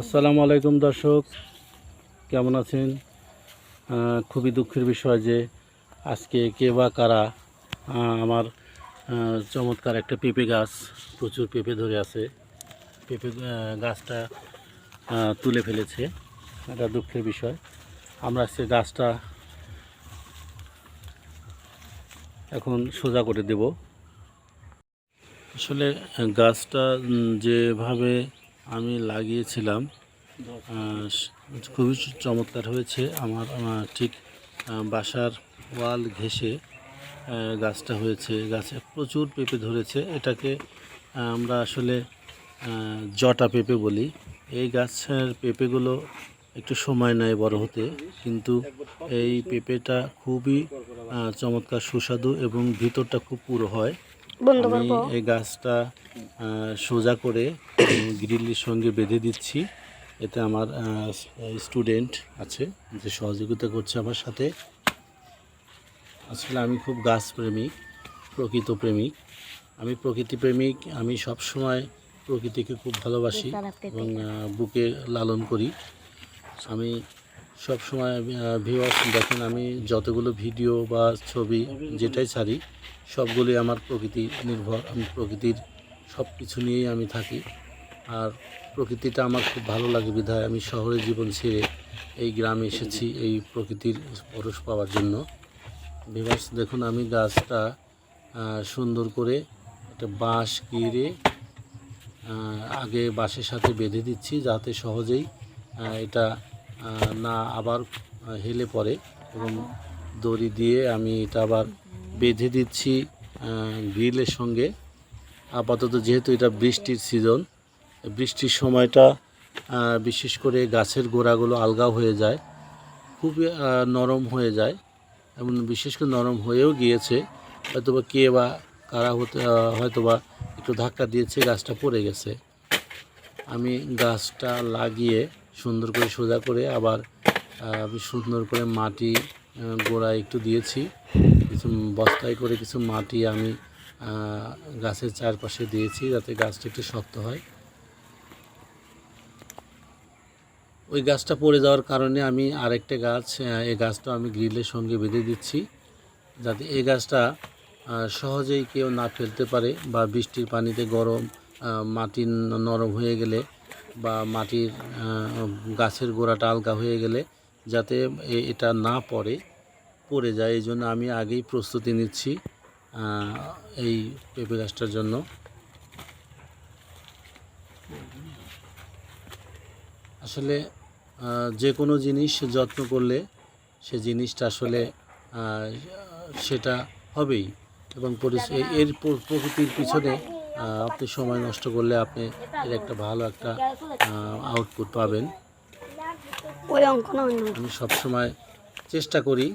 আসসালামু আলাইকুম দর্শক, কেমন আছেন? খুবই দুঃখের বিষয় যে আজকে কে বা কারা আমার চমৎকার একটা পেঁপে গাছ, প্রচুর পেঁপে ধরে আছে। পেঁপে গাছটা তুলে ফেলেছে। এটা দুঃখের বিষয়। আমরা সে গাছটা এখন সোজা করে দেব। আসলে গাছটা যেভাবে আমি লাগিয়েছিলাম খুবই চমৎকার হয়েছে। আমার ঠিক বাসার ওয়াল আহ, গাছটা হয়েছে। গাছে প্রচুর পেঁপে ধরেছে। এটাকে আমরা আসলে জটা পেঁপে বলি। এই গাছের পেঁপেগুলো একটু সময় নেয় বড় হতে কিন্তু এই পেঁপেটা খুবই চমৎকার সুস্বাদু এবং ভিতরটা খুব পুরো হয়। আমি এই গাছটা সোজা করে গ্রিলের সঙ্গে বেঁধে দিচ্ছি। এতে আমার স্টুডেন্ট আছে যে সহযোগিতা করছে আমার সাথে। আসলে আমি খুব গাছ প্রেমিক প্রকৃত প্রেমিক। আমি প্রকৃতি প্রেমিক আমি সব সময় প্রকৃতিকে খুব ভালোবাসি এবং বুকে লালন করি। আমি সব সময় ভিউয়ার্স দেখেন, আমি যতগুলো ভিডিও বা ছবি যেটাই ছাড়ি সবগুলি আমার প্রকৃতি নির্ভর, আমি প্রকৃতির সব কিছু নিয়েই আমি থাকি। আর প্রকৃতিটা আমার খুব ভালো লাগে বিধায়, আমি শহরের জীবন ছেড়ে এই গ্রামে এসেছি এই প্রকৃতির পরশ পাওয়ার জন্য। ভিউয়ার্স দেখুন, আমি গাছটা সুন্দর করে একটা বাঁশ গিরে আগে বাঁশের সাথে বেঁধে দিচ্ছি, যাতে সহজেই এটা না আবার হেলে পড়ে এবং দড়ি দিয়ে আমি এটা আবার বেঁধে দিচ্ছি গ্রিলের সঙ্গে। আপাতত যেহেতু এটা বৃষ্টির সিজন, বৃষ্টির সময়টা বিশেষ করে গাছের গোড়াগুলো আলগা হয়ে যায়, খুবই নরম হয়ে যায় এবং বিশেষ করে নরম হয়েও গিয়েছে। হয়তোবা কে বা কারা হতে হয়তোবা একটু ধাক্কা দিয়েছে, গাছটা পড়ে গেছে। আমি গাছটা লাগিয়ে সুন্দর করে সোজা করে আবার সুন্দর করে মাটি গোড়ায় একটু দিয়েছি। কিছু বস্তায় করে কিছু মাটি আমি গাছের চারপাশে দিয়েছি যাতে গাছটা একটু শক্ত হয়। ওই গাছটা পড়ে যাওয়ার কারণে আমি আরেকটা গাছ এই গাছটা আমি গ্রিলের সঙ্গে বেঁধে দিচ্ছি যাতে এই গাছটা সহজেই কেউ না ফেলতে পারে বা বৃষ্টির পানিতে গরম মাটি নরম হয়ে গেলে বা মাটির গাছের গোড়াটা আলগা হয়ে গেলে যাতে এটা না পড়ে পড়ে যায়। এই জন্য আমি আগেই প্রস্তুতি নিচ্ছি এই পেঁপে গাছটার জন্য। আসলে যে কোনো জিনিস যত্ন করলে সে জিনিসটা আসলে সেটা হবেই এবং এর প্রকৃতির পিছনে আপনি সময় নষ্ট করলে আপনি এর একটা ভালো একটা আউটপুট পাবেন। আমি সবসময় চেষ্টা করি